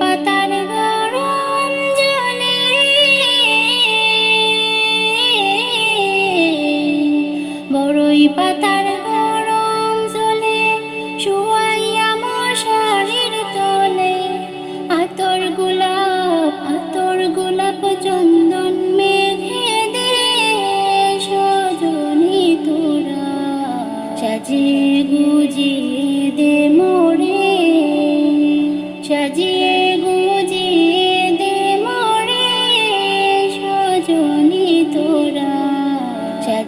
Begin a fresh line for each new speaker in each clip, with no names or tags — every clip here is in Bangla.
পাতার গরম জলে। বড়ই পাতার গরম জলে শুয়াইয়া মশারির তলে। আতর গোলাপ আতর গোলাপ চন্দন মেঘে দে, সজনি তোরা সাজিয়ে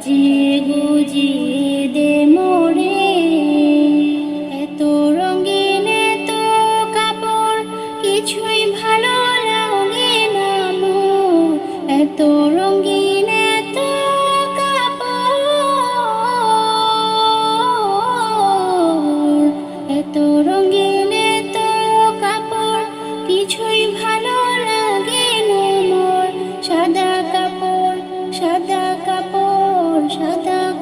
সাজিয়ে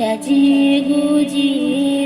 সাজিয়ে গুজিয়ে